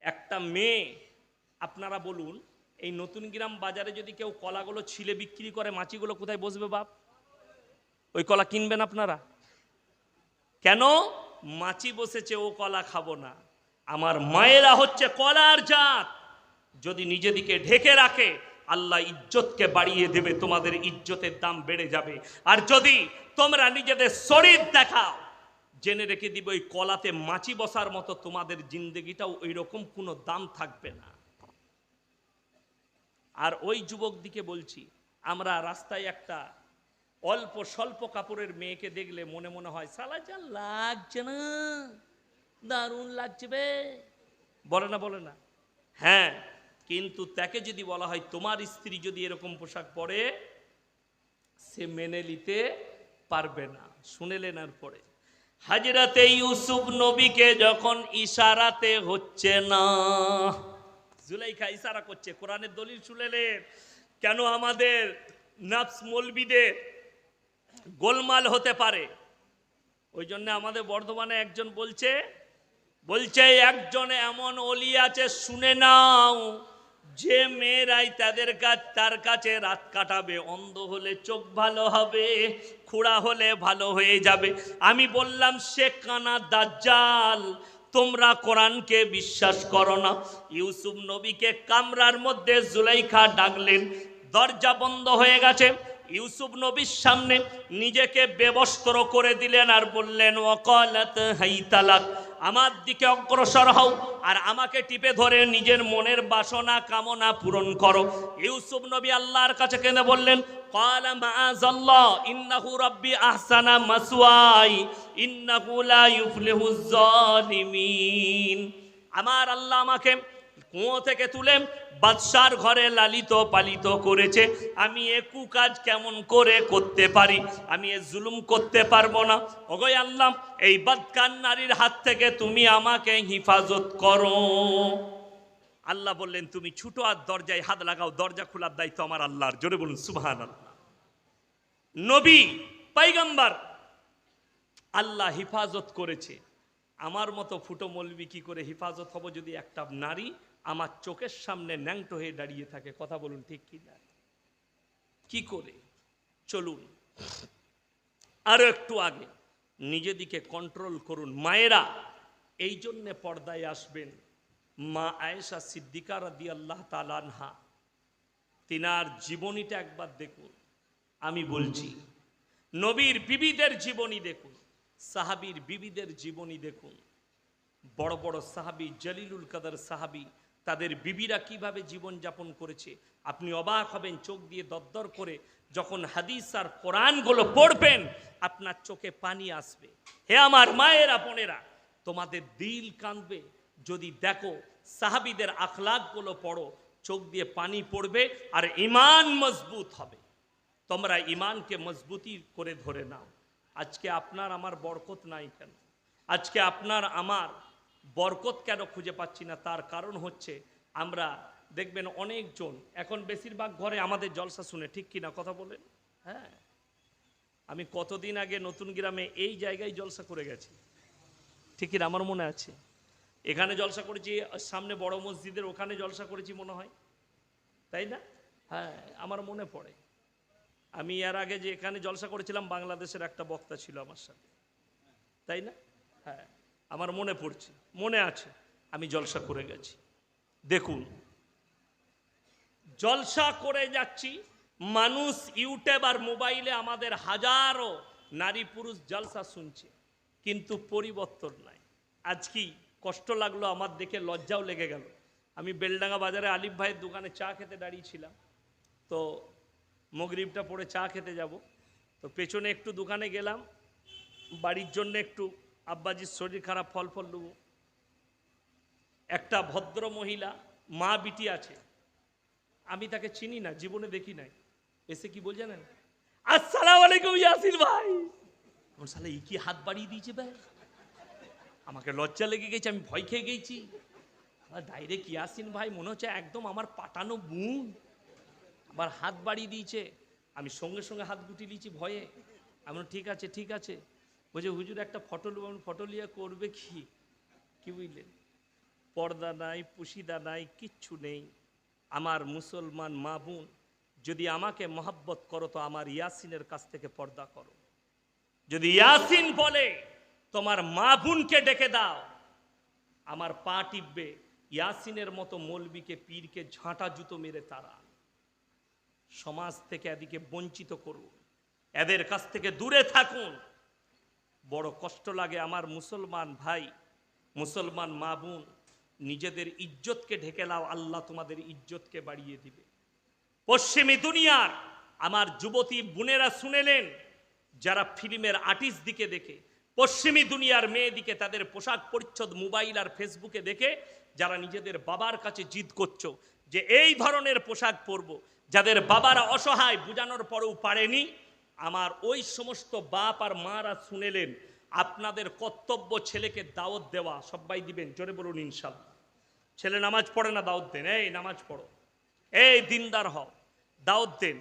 একটা মেয়ে, আপনারা বলুন, এই নতুন গ্রাম বাজারে যদি কেউ কলাগুলো ছিলে বিক্রি করে, মাছিগুলো কোথায় বসবে বাপ? ওই কলা কিনবেন আপনারা? কেন? মাছি বসেছে, ও কলা খাব না। আমার মায়েরা হচ্ছে কলার জাত। যদি নিজেদিকে ঢেকে রাখে, আল্লাহ ইজ্জতকে বাড়িয়ে দেবে, তোমাদের ইজ্জতের দাম বেড়ে যাবে। আর যদি তোমরা নিজেদের শরীর দেখাও জেনে রেখে দিব ওই কলাতে মাছি বসার মতো তোমাদের জিন্দগিটাও ওই রকম কোনো দাম থাকবে না। আর ওই যুবক দিকে বলছি, আমরা রাস্তায় একটা অল্প স্বল্প কাপড়ের মেয়েকে দেখলে মনে মনে হয়, সালা যা লাগছে না, দারুণ লাগছে বে। বলে না বলে না। হ্যাঁ কিন্তু তাকে যদি বলা হয়, তোমার স্ত্রী যদি এরকম পোশাক পরে, সে মেনে নিতে পারবে না। শুনেলেন আর পরে। হাজরাতে ইউসুফ নবীকে যখন ইশারাতে হচ্ছে না, জুলাইখা ইশারা করছে, কোরআনের দলিল শুনেলেন, কেন আমাদের নাফস মলবিদের গোলমাল হতে পারে? ওই জন্য আমাদের বর্ধমানে একজন বলছে বলছে, একজনে এমন অলি আছে, শুনে নাও। যে মেয়েরাই তাদের কাছ তার কাছে রাত কাটাবে, অন্ধ হলে চোখ ভালো হবে, খুঁড়া হলে ভালো হয়ে যাবে। আমি বললাম, সে কানা দাজ্জাল, তোমরা কোরআনকে বিশ্বাস করো না। ইউসুফ নবীকে কামরার মধ্যে জুলাইখা ডাকলেন। দরজা বন্ধ হয়ে গেছে। ইউসুফ নবীর সামনে নিজেকে বেবস্ত্র করে দিলেন আর বললেন ওকালাত হাইতালাক। আমার দিকে অগ্রসর হও আর আমাকে টিপে ধরে নিজের মনের বাসনা কামনা পূরণ করো ইউসুফ নবী আল্লাহর কাছে কেঁদে বললেন قال معاذ الله إنه ربي أحسن مسواي إنه لا يفلح الظالمين আমার আল্লাহ আমাকে কুয়ো থেকে তুলে বাদশার ঘরে লালিত পালিত করেছে। আমি এ কুকাজ কেমন করে করতে পারি? আমি এ জুলুম করতে পারব না। ওগোই আল্লাহ, এই বদকান নারীর হাত থেকে তুমি আমাকে হিফাজত করো। আল্লাহ বললেন, তুমি ছুটো আর দরজায় হাত লাগাও, দরজা খোলার দায়িত্ব আমার আল্লাহর। জোরে বলুন সুবহান আল্লাহ নবী, পাইগাম্বার, আল্লাহ হিফাজত করেছে। আমার মতো ফুটো মলবি কি করে হিফাজত হব যদি একটা নারী আমার চোখের সামনে ন্যাংটো হয়ে দাঁড়িয়ে থাকে। কথা বলুন, ঠিক কি না? কি করে? চলুন। আরও একটু আগে নিজেদিকে কন্ট্রোল করুন। মায়েরা, এই জন্যে পর্দায় আসবেন। মা আয়েশা সিদ্দিকা রাদি আল্লাহ তালানহা তিনার জীবনীটা একবার দেখুন। আমি বলছি, নবীর বিবিদের জীবনী দেখুন, সাহাবীর বিবিদের জীবনী দেখুন। বড় বড় সাহাবি, জলিলুল কাদের সাহাবি তাদের বিবিরা কীভাবে জীবন যাপন করেছে? আপনি অবাক হবেন, চোখ দিয়ে দরদর করে যখন হাদিস আর কোরআনগুলো পড়বেন, আপনার চোখে পানি আসবে। হে আমার মায়েরা, বোনেরা, তোমাদের দিল কাঁদবে। যদি দেখো সাহাবিদের আখলাকগুলো পড়ো, চোখ দিয়ে পানি পড়বে আর ইমান মজবুত হবে। তোমরা ইমানকে মজবুতি করে ধরে নাও। আজকে আপনার আমার বরকত নাই কেন? আজকে আপনার আমার বরকত কেন খুঁজে পাচ্ছি না? তার কারণ হচ্ছে আমরা দেখবেন অনেকজন, এখন বেশিরভাগ ঘরে আমাদের জলসা শুনে, ঠিক কিনা কথা বলেন? হ্যাঁ। আমি কতদিন আগে নতুন গ্রামে এই জায়গায় জলসা করে গেছি। ঠিক কিনা আমার মনে আছে? এখানে জলসা করেছি, সামনে বড় মসজিদের ওখানে জলসা করেছি মনে হয়। তাই না? হ্যাঁ আমার মনে পড়ে। আমি এর আগে যে এখানে জলসা করেছিলাম, বাংলাদেশের একটা বক্তা ছিল আমার সাথে। তাই না? হ্যাঁ। আমার মনে পড়ছে, মনে আছে, আমি জলসা করে গেছি। দেখুন, জলসা করে যাচ্ছি, মানুষ ইউটিউব আর মোবাইলে আমাদের হাজারো নারী পুরুষ জলসা শুনছে, কিন্তু পরিবর্তন নাই। আজ কি কষ্ট লাগল, আমার দেখে লজ্জাও লেগে গেল। আমি বেলডাঙ্গা বাজারে আলিফ ভাইয়ের দোকানে চা খেতে দাঁড়িয়েছিলাম তো মগরিবটা পরে চা খেতে যাব। তো পেছনে একটু দোকানে গেলাম, বাড়ির জন্য একটু আব্বাজির শরীর খারাপ, ফল ফল নেব একটা ভদ্র মহিলা, মা বিটি আছে। আমি তাকে চিনি না, জীবনে দেখি নাই। এসে কি বল জানেন? আসসালামু আলাইকুম ইয়াসির ভাই। আমার সালে কি হাত বাড়িয়ে দিয়েছে ভাই। আমাকে লজ্জা লেগে গেছে, আমি ভয় খেয়ে গেছি। আমার ডাইরেক্ট ইয়াসিন ভাই, মনে হচ্ছে একদম আমার পাটানো বুন। আবার হাত বাড়িয়ে দিয়েছে। আমি সঙ্গে সঙ্গে হাত গুটি নিয়েছি ভয়ে। আমি ঠিক আছে ঠিক আছে। বলছে, হুজুর, একটা ফটো নেব ফটো নিয়ে করবে কি? কি বুঝলেন? পর্দা নাই, পুশিদা নাই, কিচ্ছু নেই। আমার মুসলমান মা বোন, যদি আমাকে মহাব্বত করো, তো আমার ইয়াসিনের কাছ থেকে পর্দা করো। যদি ইয়াসিন বলে, তোমার মা বোনকে ডেকে দাও। আমার পা টিপবে, ইয়াসিনের মতো মৌলবিকে, পীরকে ঝাঁটা জুতো মেরে তারা। সমাজ থেকে এদিকে বঞ্চিত করুন। এদের কাছ থেকে দূরে থাকুন। বড় কষ্ট লাগে আমার মুসলমান ভাই, মুসলমান মা বোন, নিজেদের ইজ্জতকে ঢেকে লাও আল্লাহ তোমাদের ইজ্জতকে বাড়িয়ে দিবে। পশ্চিমী দুনিয়ার আমার যুবতী বোনেরা শুনেলেন যারা ফিল্মের আর্টিস্ট দিকে দেখে, পশ্চিমী দুনিয়ার মেয়েদিকে তাদের পোশাক পরিচ্ছদ মোবাইল আর ফেসবুকে দেখে, যারা নিজেদের বাবার কাছে জিদ করছ, যে এই ধরনের পোশাক পরবো, যাদের বাবারা অসহায়, বুঝানোর পরেও পারেনি আমার ওই সমস্ত বাপ আর মারা শুনেলেন, আপনাদের কর্তব্য ছেলেকে দাওয়াত দেওয়া, সবাই দিবেন, জোরে বলুন ইনশাল্লাহ। ছেলে নামাজ পড়ে না, দাওয়াত দেন, এই নামাজ পড়ো। এই দিনদার হও, দাওয়াত দেন।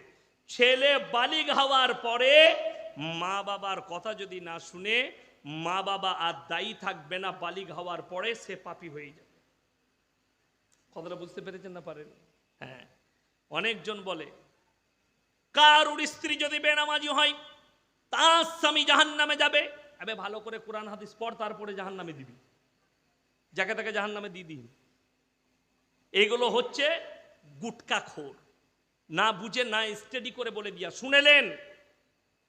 ছেলে বালিগ হওয়ার পরে মা বাবার কথা যদি না শুনে, মা বাবা আর দায়ী থাকবে না, বালিগ হওয়ার পরে সে পাপি হয়ে যাবে। কথাটা বুঝতে পেরেছেন না পারেন? হ্যাঁ। অনেকজন বলে কারুর স্ত্রী যদি বেনামাজি হয়, তার স্বামী জাহান নামে যাবে। আবে, ভালো করে কোরআন, হাদিস পড়, তারপরে জাহান নামে দিবি। যাকে তাকে জাহান নামে দিয়ে দিন। এগুলো হচ্ছে গুটকা খোর। না বুঝে, না স্টাডি করে বলে দিয়া। শুনেলেন?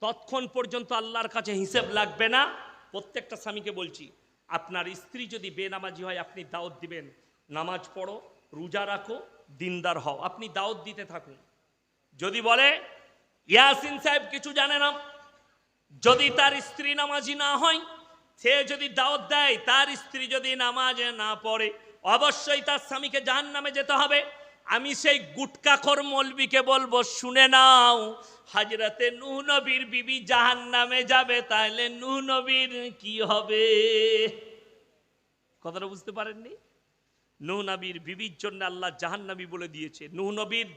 তৎক্ষণ পর্যন্ত আল্লাহর কাছে হিসেব লাগবে না। প্রত্যেকটা স্বামীকে বলছি, আপনার স্ত্রী যদি বেনামাজি হয়, আপনি দাওয়াত দিবেন। নামাজ পড়ো, রোজা রাখো, দিনদার হও। আপনি দাওয়াত দিতে থাকুন। যদি বলে, ইয়াসিন সাহেব কিছু জানে না, যদি তার স্ত্রী নামাজি না হয়, সে যদি দাওয়াত দেয়, তার স্ত্রী যদি নামাজে না পড়ে, অবশ্যই তার স্বামীকে জাহান নামে যেতে হবে। আমি সেই গুটকাখর মলবিকে বলব, শুনে নাও হাজরাতে নুহ নবীর বিবি জাহান নামে যাবে তাহলে নুহ নবীর কি হবে? কথাটা বুঝতে পারেননি? নুহ নবীর বিবির জন্য আল্লাহ জাহান্নাবী বলে দিয়েছে, নুহ নবীর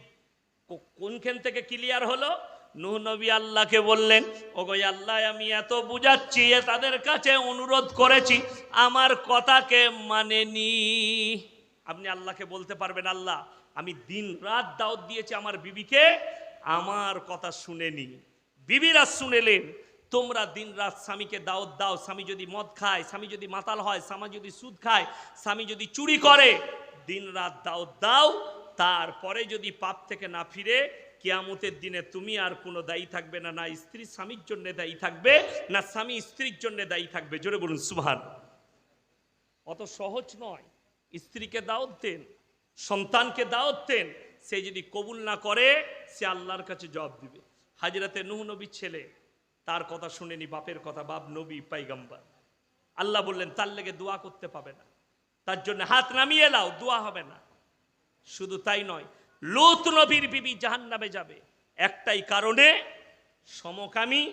কোনখান থেকে ক্লিয়ার হলো? নুহ নবী আল্লাহকে বললেন, ওগো আল্লাহ, আমি এত বুঝাচ্ছি তাদের কাছে অনুরোধ করেছি, আমার কথাকে মানেনি। আপনি আল্লাহকে বলতে পারবেন, আল্লাহ, আমি দিন রাত দাওয়াত দিয়েছি আমার বিবিকে, আমার কথা শুনেনি। বিবিরা শুনেলেন, তোমরা দিন রাত স্বামীকে দাওয়াত দাও, স্বামী যদি মদ খায়, স্বামী যদি মাতাল হয়, স্বামী যদি সুদ খায়, স্বামী যদি চুরি করে, দিন রাত দাওয়াত দাও তারপরে যদি পাপ থেকে না ফিরে, কিয়ামতের দিনে তুমি আর কোনো দায়ী থাকবে না না স্ত্রী স্বামীর জন্য দায়ী থাকবে, না স্বামী স্ত্রীর জন্য দায়ী থাকবে। জোরে বলুন সুভান অত সহজ নয়। স্ত্রীকে দাওয়াত দেন, সন্তানকে দাওয়াত দেন, সে যদি কবুল না করে, সে আল্লাহর কাছে জবাব দিবে। হাজরাতে নুহ নবীর ছেলে, তার কথা শুনেনি, বাপের কথা, বাপ নবী, পাইগাম্বার। আল্লাহ বললেন, তার লেগে দোয়া করতে পাবে না। তার জন্য হাত নামিয়ে লাও দোয়া হবে না। শুধু তাই নয় লোত নবীর বিবি জাহান্নামে যাবে। একটাই কারণে সমকামী